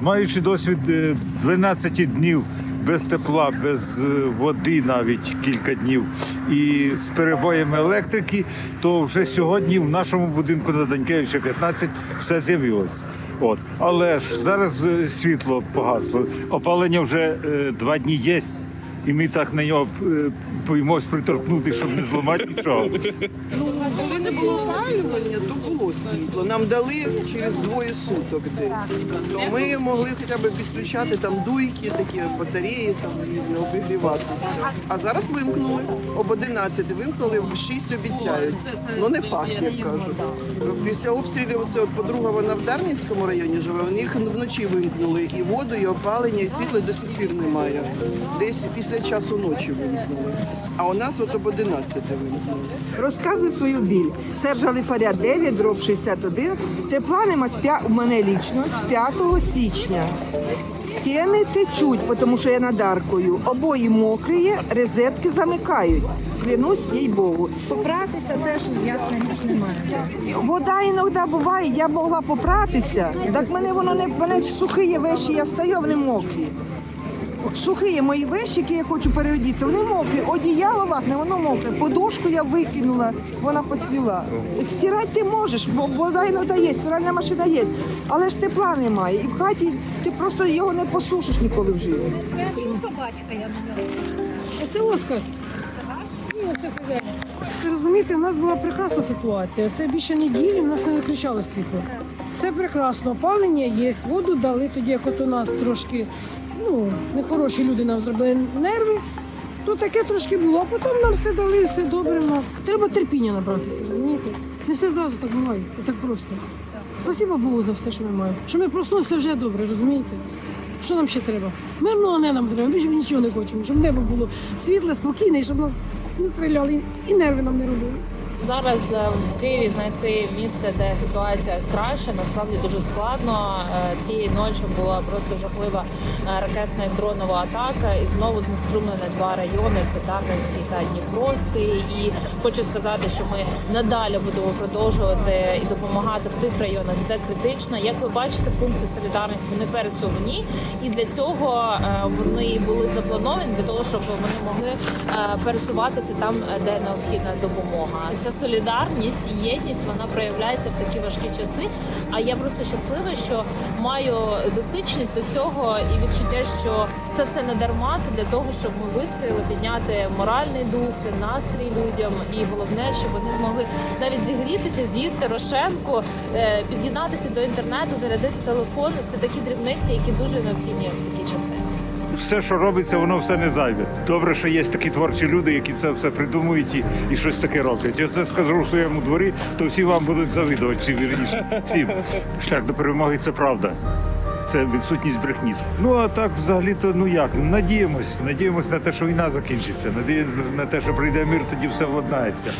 Маючи досвід е, 12 днів без тепла, без е, води навіть кілька днів і з перебоями електрики, то вже сьогодні в нашому будинку на Данькевича 15 все з'явилось. От. Але ж зараз е, світло погасло. Опалення вже е, два дні є. І ми так на нього е, боїмось приторкнути, щоб не зламати нічого. Ну, коли не було опалювання, то було світло. Нам дали через двоє суток десь. То ми могли хоча б підключати там дуйки, такі батареї, там різне, обігріватися. А зараз вимкнули. Об 11 вимкнули, в 6 обіцяють. Ну не факт, я скажу. Після обстрілів, от подруга, вона в Дарницькому районі живе, вони їх вночі вимкнули. І воду, і опалення, і світло до сих пір немає. Десь після часу ночі вимкнули. А у нас от об 11 вимкнули. Розказую свою біль. Сержа Лифаря 9, дроб 61. Тепла нема з п'я- у мене лічно з 5 січня. Стіни течуть, тому що я над аркою. Обої мокрі, розетки замикають. Клянусь їй Богу. Попратися теж ясна річ немає. Вода іноді буває, я могла попратися. Так мене воно не мене сухі вещі, я стою, а вони мокрі. Сухі мої вещі, які я хочу переодітися, вони мокрі. Одіяло ватне, воно мокре. Подушку я викинула, вона поцвіла. Стирати ти можеш, бо вода іноді є, стиральна машина є. Але ж тепла немає. І в хаті ти просто його не посушиш ніколи в житті. собачка я Оце Оскар. Ні, це хазяїн. Ви розумієте, у нас була прекрасна ситуація. Це більше неділі, у нас не виключало світло. Це прекрасно. Опалення є, воду дали тоді, як от у нас трошки ну, нехороші люди нам зробили нерви. То таке трошки було, а потім нам все дали, все добре в нас. Треба терпіння набратися, розумієте? Не все зразу так буває, і так просто. Спасибо Богу за все, що ми маємо. Що ми проснулися вже добре, розумієте? Що нам ще треба? Мирного не нам треба, більше ми нічого не хочемо, щоб небо було світле, спокійне, і щоб нас не стріляли і нерви нам не робили. Зараз е, в Києві знайти місце, де ситуація краще, насправді дуже складно. Е, Цієї ночі була просто жахлива е, ракетна і дронова атака, і знову знеструмлені два райони: це Дарницький та Дніпровський. І хочу сказати, що ми надалі будемо продовжувати і допомагати в тих районах, де критично. Як ви бачите, пункти солідарності вони пересувні, і для цього вони були заплановані для того, щоб вони могли пересуватися там, де необхідна допомога. Ця солідарність і єдність вона проявляється в такі важкі часи. А я просто щаслива, що маю дотичність до цього і відчуття, що це все не дарма. Це для того, щоб ми вистояли, підняти моральний дух, настрій людям, і головне, щоб вони змогли навіть зігрітися, з'їсти рошенку, е, під'єднатися до інтернету, зарядити телефон. Це такі дрібниці, які дуже необхідні в такі часи. Все, що робиться, воно все не зайве. Добре, що є такі творчі люди, які це все придумують і, і щось таке роблять. Я це скажу в своєму дворі, то всі вам будуть завидувати, чи вірніше цим. Шлях до перемоги це правда. Це відсутність брехні. Ну а так, взагалі-то, ну як? Надіємось, надіємось на те, що війна закінчиться. Надіємось на те, що прийде мир, тоді все владнається.